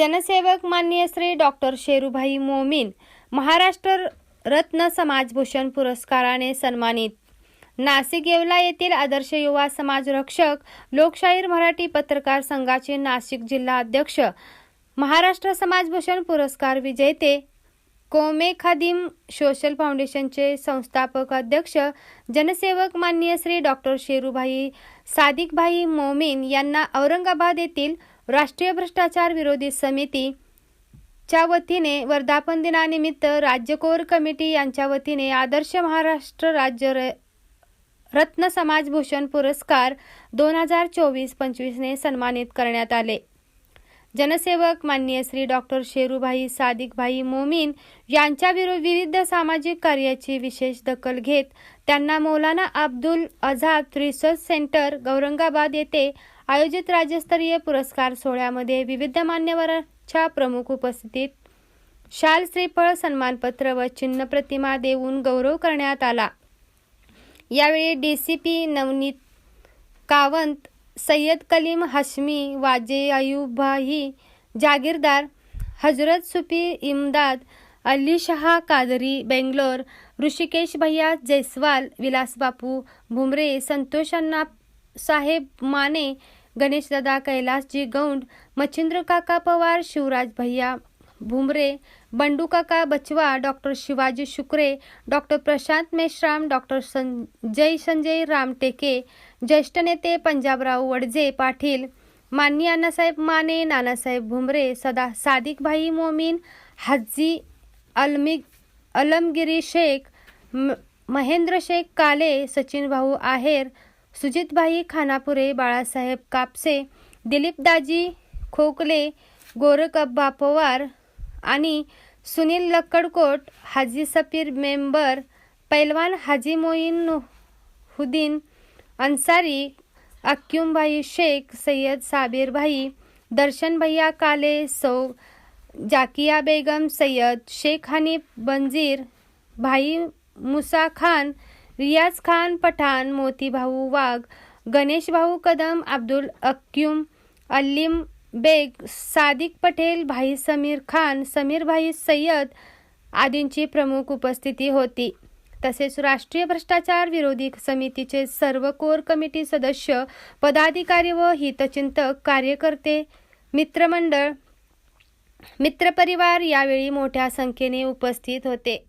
जनसेवक माननीय श्री डॉक्टर शेरूभाई मोमीन महाराष्ट्र रत्न समाजभूषण पुरस्काराने सन्मानित. नाशिक येवला येथील आदर्श युवा समाज रक्षक लोकशाहीर मराठी पत्रकार संघाचे नाशिक जिल्हा अध्यक्ष महाराष्ट्र समाजभूषण पुरस्कार विजेते कोमे खादिम सोशल फाउंडेशनचे संस्थापक अध्यक्ष जनसेवक माननीय श्री डॉक्टर शेरूभाई सादिकभाई मोमीन यांना औरंगाबाद येथील राष्ट्रीय भ्रष्टाचार विरोधी समिती च्या वतीने वर्धापन दिनानिमित्त राज्य कोर कमिटी यांच्या वतीने आदर्श महाराष्ट्र राज्य र- रत्न समाजभूषण पुरस्कार दोन हजार चोवीस पंचवीसने सन्मानित करण्यात आले. जनसेवक माननीय श्री डॉक्टर शेरूभाई सादिकभाई मोमीन यांच्या विविध सामाजिक कार्याची विशेष दखल घेत त्यांना मौलाना अब्दुल आझाद रिसर्च सेंटर औरंगाबाद येथे आयोजित राज्यस्तरीय पुरस्कार सोहळ्यामध्ये विविध मान्यवरांच्या प्रमुख उपस्थितीत शाल श्रीफळ सन्मानपत्र व चिन्ह प्रतिमा देऊन गौरव करण्यात आला. यावेळी D C P Navneet Kawant Sayyad Kaleem Hashmi Waje Ayubahi Jagirdar Hazrat सुफी इमदाद अली शहा कादरी बेंगलोर ऋषिकेश भैया जैसवाल विलास बापू भुमरे संतोष अण्णा साहेब माने गणेशदादा कैलासजी गौंड मच्छिंद्र काका Pawar Shivraj Bhaiya Bhumre Bandukaka Bachawa doctor Shivaji Shukre doctor Prashant Meshram doctor Sanjay Sanjay Ramteke ज्येष्ठ नेते पंजाबराव वडजे पाटील मान्य अण्णासाहेब माने नानासाहेब भुमरे सदा सादिकभाई मोमीन हज्जी अलमिग अलमगिरी शेख म- महेंद्र शेख काले सचिन भाऊ आहेर सुजितभाई खानापुरे बाळासाहेब कापसे दिलीप दाजी खोकले गोरकब्बा पवार आणि सुनील लक्कडकोट हाजी सफीर मेंबर पैलवान हाजी मोईन हुदीन अन्सारी अक्युमभाई शेख सय्यद साबिर भाई दर्शन भैया काले सौ जाकिया बेगम सय्यद शेख हनीफ बंजीर भाई मुसा खान रियाज खान पठाण मोतीभाऊ वाघ गणेश भाऊ कदम अब्दुल अक्युम अल्लीम बेग सादिक पटेल भाई समीर खान समीर भाई सय्यद आदींची प्रमुख उपस्थिती होती. तसेच राष्ट्रीय भ्रष्टाचार विरोधी समितीचे सर्व कोर कमिटी सदस्य पदाधिकारी व हितचिंतक कार्यकर्ते मित्रमंडळ मित्रपरिवार यावेळी मोठ्या संख्येने उपस्थित होते.